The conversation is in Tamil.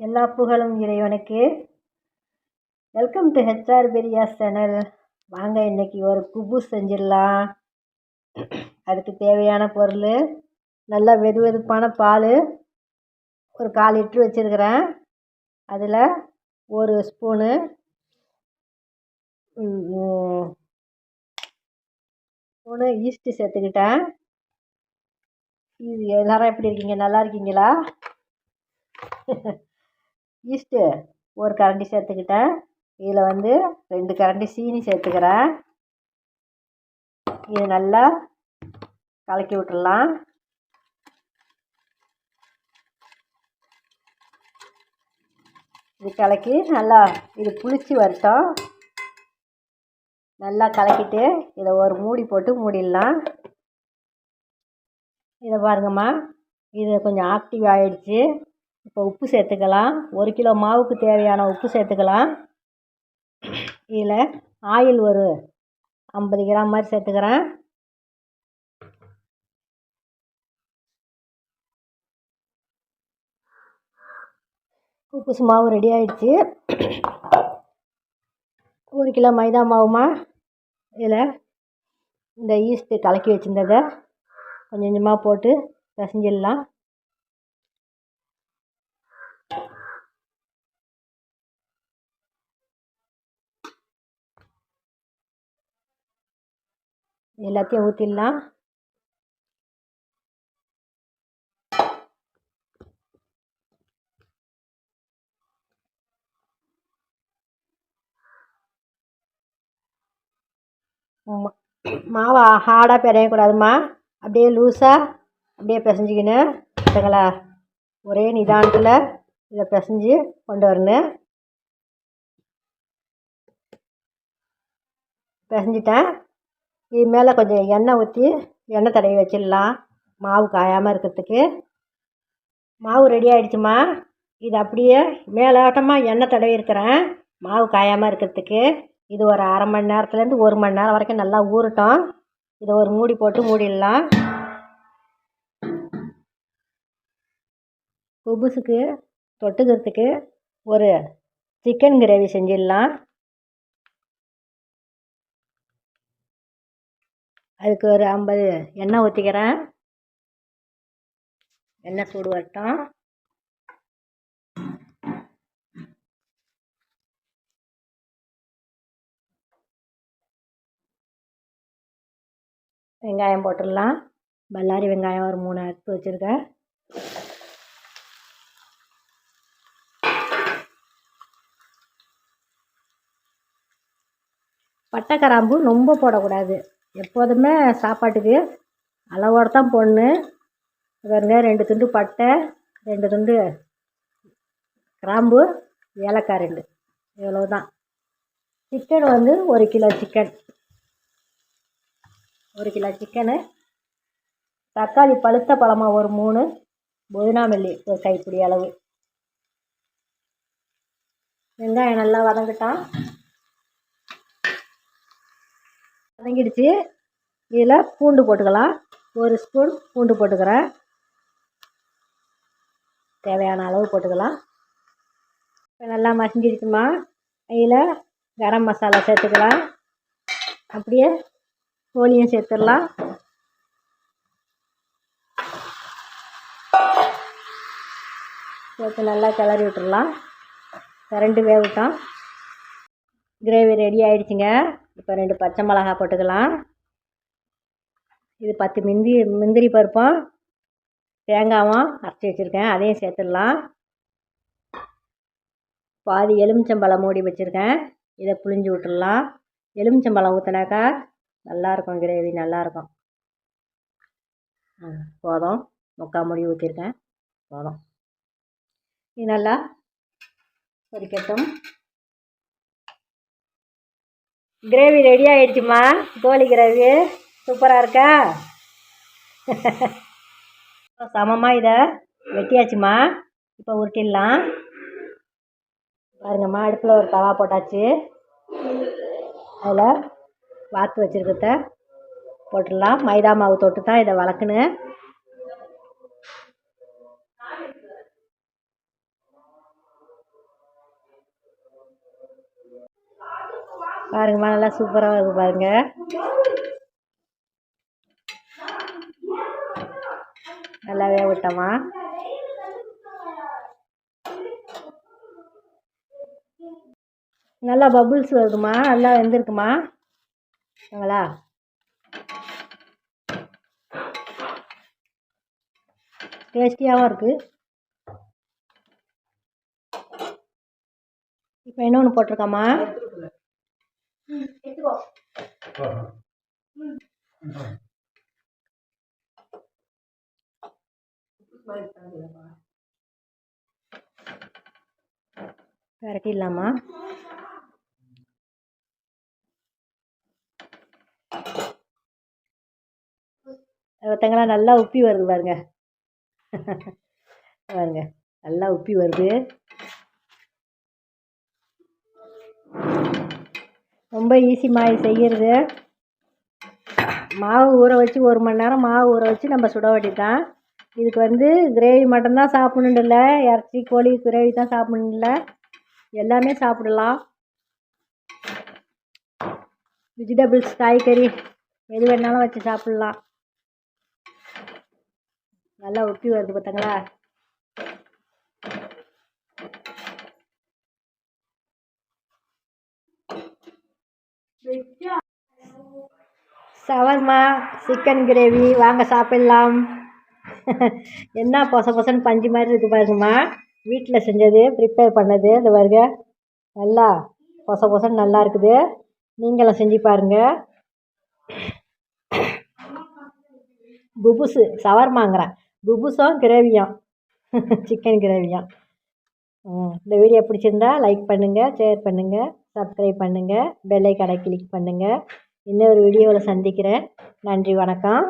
எல்லா புகழும் இறைவனுக்கு. வெல்கம் டு ஹெச்ஆர் பெரியா சேனல் வாங்க இன்றைக்கி ஒரு குபு செஞ்சிடலாம். அதுக்கு தேவையான பொருள் நல்லா வெது வெதுப்பான பால் ஒரு கால் லிட்ரு வச்சுருக்கிறேன். அதில் ஒரு ஸ்பூனு ஸ்பூனு ஈஸ்ட்டு சேர்த்துக்கிட்டேன். இது எல்லோரும் எப்படி இருக்கீங்க? நல்லா இருக்கீங்களா? ஈஸ்ட்டு ஒரு கரண்டி சேர்த்துக்கிட்டேன். இதில் வந்து ரெண்டு கரண்டி சீனி சேர்த்துக்கிறேன். இது நல்லா கலக்கி விட்டுடலாம். இது கலக்கி நல்லா இது புளிச்சு வரட்டும். நல்லா கலக்கிட்டு இதை ஒரு மூடி போட்டு மூடிடலாம். இதை பாருங்கம்மா. இது கொஞ்சம் ஆக்டிவ் ஆகிடுச்சி இப்போ உப்பு சேர்த்துக்கலாம். ஒரு கிலோ மாவுக்கு தேவையான உப்பு சேர்த்துக்கலாம். இதில் ஆயில் ஒரு ஐம்பது கிராம் மாதிரி சேர்த்துக்கிறேன். உப்புசு மாவு ரெடி ஆயிடுச்சு. ஒரு கிலோ மைதா மாவுமா? இதில் இந்த ஈஸ்ட்டு கலக்கி வச்சுருந்ததை கொஞ்சம் கொஞ்சமாக போட்டு பிசைஞ்சிடலாம். எல்லாத்தையும் ஊற்றிடலாம் மாவை ஹார்டாக பிணையக்கூடாதும்மா அப்படியே லூஸாக அப்படியே பிசைஞ்சிக்கணும் சரிங்களா ஒரே நிதானத்தில் இதை பிசைஞ்சு கொண்டு வரணும். பிசைஞ்சிட்டேன். இது மேலே கொஞ்சம் எண்ணெய் ஊற்றி எண்ணெய் தடவி வச்சிடலாம். மாவு காயாமல் இருக்கிறதுக்கு. மாவு ரெடி ஆகிடுச்சுமா இது அப்படியே மேலோட்டமாக எண்ணெய் தடவி இருக்கிறேன். மாவு காயாமல் இருக்கிறதுக்கு. இது ஒரு அரை மணி நேரத்துலேருந்து ஒரு மணி நேரம் வரைக்கும் நல்லா ஊறட்டும். இதை ஒரு மூடி போட்டு மூடிடலாம். கொபுசுக்கு தொட்டுக்கிறதுக்கு ஒரு சிக்கன் கிரேவி செஞ்சிடலாம். அதுக்கு ஒரு ஐம்பது எண்ணெய் ஊற்றிக்கிறேன் எண்ணெய் சூடு வரட்டும் வெங்காயம் போட்டுடலாம். பல்லாரி வெங்காயம் ஒரு மூணு எடுத்து வச்சுருக்கேன். பட்டை கிராம்பு ரொம்ப போடக்கூடாது. எப்போதுமே சாப்பாட்டுக்கு அளவோடு தான் போடணும். பாருங்க ரெண்டு துண்டு பட்டை ரெண்டு துண்டு கிராம்பு ஏலக்காய் ரெண்டு. இவ்வளோ தான் சிக்கன் வந்து ஒரு கிலோ சிக்கன் ஒரு கிலோ சிக்கனு தக்காளி பழுத்த பழமாக ஒரு மூணு. புதினாமல்லி ஒரு கைப்பிடி அளவு. வெங்காயம் நல்லா வதங்கிட்டான். வதங்கிடுச்சு. இதில் பூண்டு போட்டுக்கலாம். ஒரு ஸ்பூன் பூண்டு போட்டுக்கிறேன். தேவையான அளவு போட்டுக்கலாம். இப்போ நல்லா மசிஞ்சிடுச்சுமா இதில் கரம் மசாலா சேர்த்துக்கலாம். அப்படியே கோழியும் சேர்த்துடலாம். சேர்த்து நல்லா கிளறி விட்டுடலாம். கரண்டு வேகட்டும். கிரேவி ரெடி ஆகிடுச்சிங்க இப்போ ரெண்டு பச்சை மிளகா போட்டுக்கலாம். இது பத்து மிந்தி முந்திரி பருப்பும் தேங்காயும் அரைச்சி வச்சுருக்கேன். அதையும் சேர்த்துடலாம். பாதி எலுமிச்சம்பழம் மூடி வச்சுருக்கேன். இதை புளிஞ்சு விட்டுடலாம். எலுமிச்சம்பழம் ஊற்றினாக்கா நல்லாயிருக்கும் கிரேவி நல்லாயிருக்கும். போதும். முக்கால் மூடி ஊற்றிருக்கேன் போதும். இது நல்லா கொதிக்கட்டும். கிரேவி ரெடி ஆகிடுச்சுமா கோழி கிரேவி. சூப்பராக இருக்கா? சமமாக இதை? வெட்டியாச்சுமா? இப்போ உருட்டிடலாம். பாருங்கம்மா அடுப்பில் ஒரு தவா போட்டாச்சு. அதில் வாத்து வச்சுருக்கிறத போட்டுடலாம். மைதா மாவு தொட்டு தான் இதை வளர்க்குன்னு பாருங்கம்மா நல்லா சூப்பராக இருக்குது பாருங்க. நல்லா வேக விட்டோம்மா நல்லா பபுள்ஸ் வருதுமா நல்லா வெந்திருக்குமா சரிங்களா டேஸ்டியாகவும் இருக்குது இப்போ இன்னொன்று போட்டிருக்கோம்மா. விரட்டிடலாமா? ஒருத்தங்களா நல்லா உப்பி வருது பாருங்க. பாருங்க நல்லா உப்பி வருது. ரொம்ப ஈஸி இது செய்கிறது மாவு ஊற வச்சு ஒரு மணி நேரம் மாவு ஊற வச்சு நம்ம சுட வேண்டியதுதான். இதுக்கு வந்து கிரேவி மட்டும்தான் சாப்பிடணுன்னு இல்லை. இறச்சி கோழி கிரேவி தான் சாப்பிடணும் இல்லை. எல்லாமே சாப்பிடலாம். வெஜிடபிள்ஸ் காய்கறி எது வேணாலும் வச்சு சாப்பிட்லாம். நல்லா ஒட்டி வருது பார்த்தாங்களா சவர்மா சிக்கன் கிரேவி. வாங்க சாப்பிட்லாம். என்ன பொச பொசன்னு பஞ்சு மாதிரி இருக்குது பாருங்கம்மா. வீட்டில் செஞ்சது ப்ரிப்பேர் பண்ணது. இந்த பாருங்க. நல்லா பொச பொசன்னு நல்லா இருக்குது. நீங்களும் செஞ்சு பாருங்கள் குபுசு சவர்மாங்கிறேன். குபுஸும் கிரேவியும். சிக்கன் கிரேவியும். இந்த வீடியோ பிடிச்சிருந்தா லைக் பண்ணுங்கள் ஷேர் பண்ணுங்கள் சப்ஸ்கிரைப் பண்ணுங்கள் பெல் கடை கிளிக் பண்ணுங்கள் இன்னொரு வீடியோவில் சந்திக்கிறேன். நன்றி வணக்கம்.